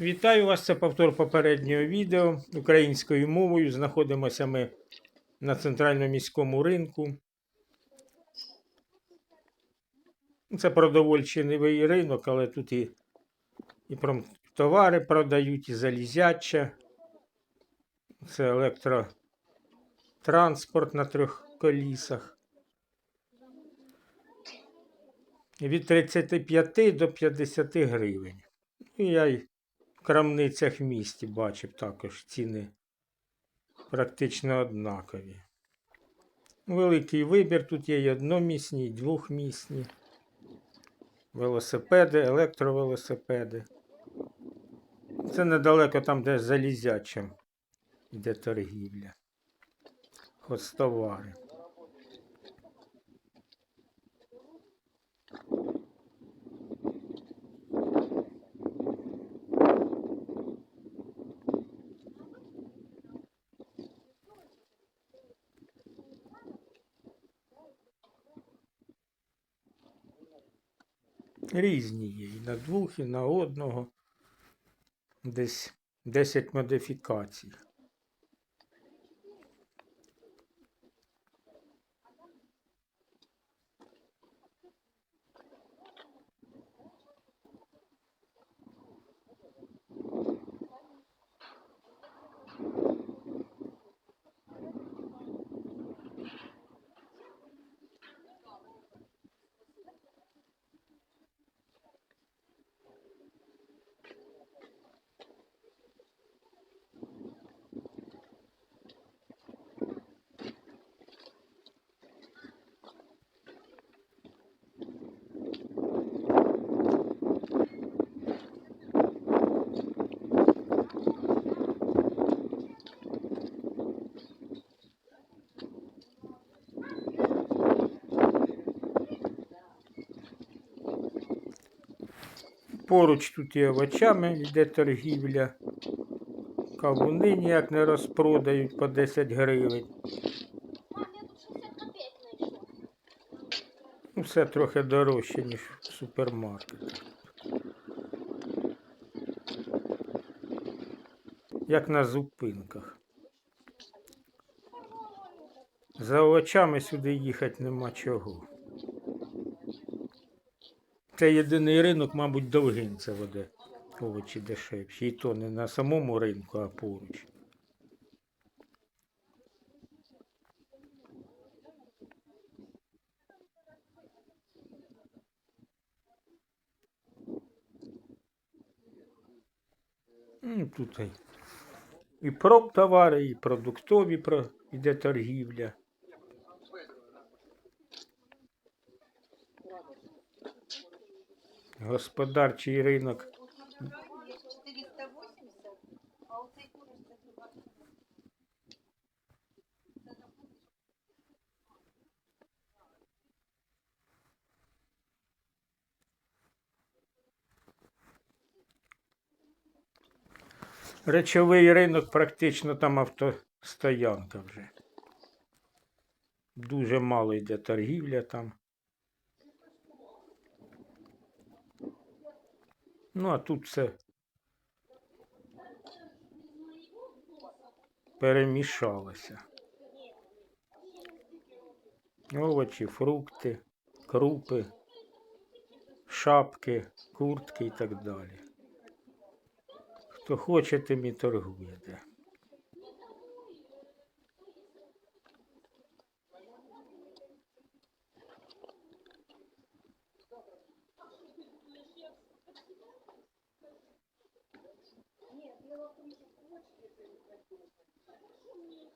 Вітаю вас! Це повтор попереднього відео українською мовою. Знаходимося ми на центральному міському ринку. Це продовольчий ринок, але тут і, і промтовари продають, і залізяча. Це електротранспорт на трьох колісах. Від 35 до 50 гривень. Ну, я й крамницях в місті бачив також ціни практично однакові. Великий вибір тут є і одномісні, і двохмісні. Велосипеди, електровелосипеди. Це недалеко там, де залізячим йде торгівля. Хостовари. Різні є. І на двох, і на одного. Десь 10 модифікацій. Поруч тут і овочами йде торгівля. Кавуни ніяк не розпродають по 10 гривень. Мам, я тут 60 копеек знайшов. Ну, Все трохи дорожче, ніж в супермаркетах. Як на зупинках. За овочами сюди їхати нема чого. Це єдиний ринок, мабуть, довгинцево, де овочі дешевші. І то не на самому ринку, а поруч. Ну, Тут і, і промтовари, і продуктові про- іде торгівля. Господарчий ринок 480, а оцей куриця 20. Речовий ринок практично там автостоянка вже. Дуже мало йде торгівля там. Ну, а тут все перемішалося. Овочі, фрукти, крупи, шапки, куртки і так далі. Хто хоче, тим і торгуєте. дело в том, что почки это не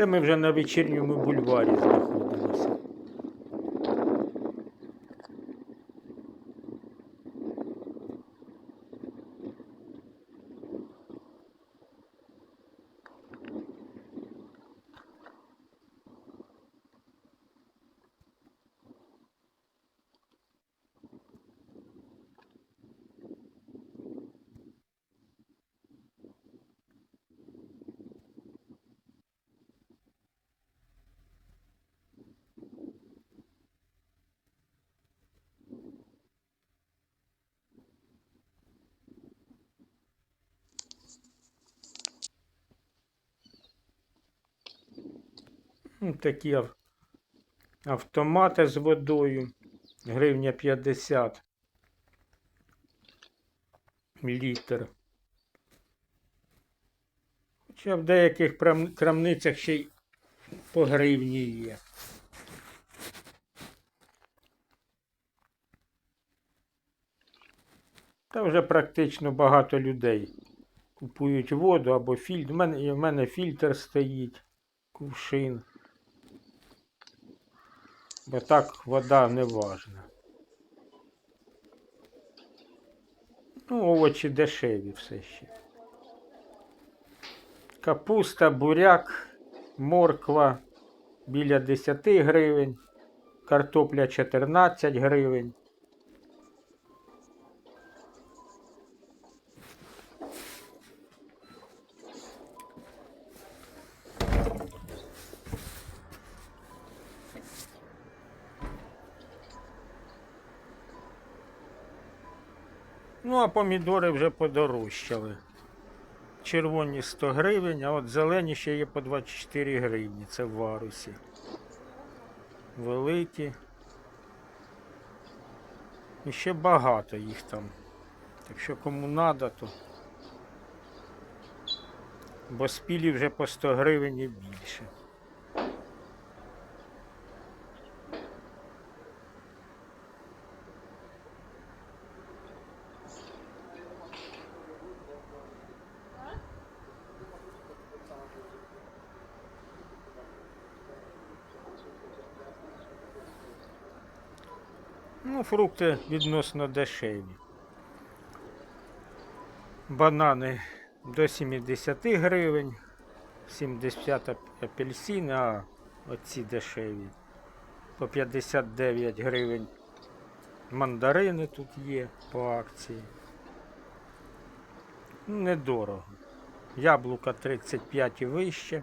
Це ми вже на вечірньому бульварі знаходилися. Ну, такі автомати з водою. Гривня 50 літр. Хоча в деяких крамницях ще й по гривні є. Та вже практично багато людей купують воду або фільтр. У мене, в мене фільтр стоїть, кувшин. Бо так вода не важна. Ну, овочі дешеві все ще. Капуста, буряк, морква біля 10 гривень, картопля 14 гривень. Ну, а помідори вже подорожчали. Червоні 100 гривень, а от зелені ще є по 24 гривні. Це в варусі. Великі. І ще багато їх там. Так що кому треба, то. Бо спілі вже по 100 гривень і більше. Ну, фрукти відносно дешеві. Банани до 70 гривень, 70 ап- апельсини, а оці дешеві. По 59 гривень. Мандарини тут є по акції. Недорого. Яблука 35 і вище.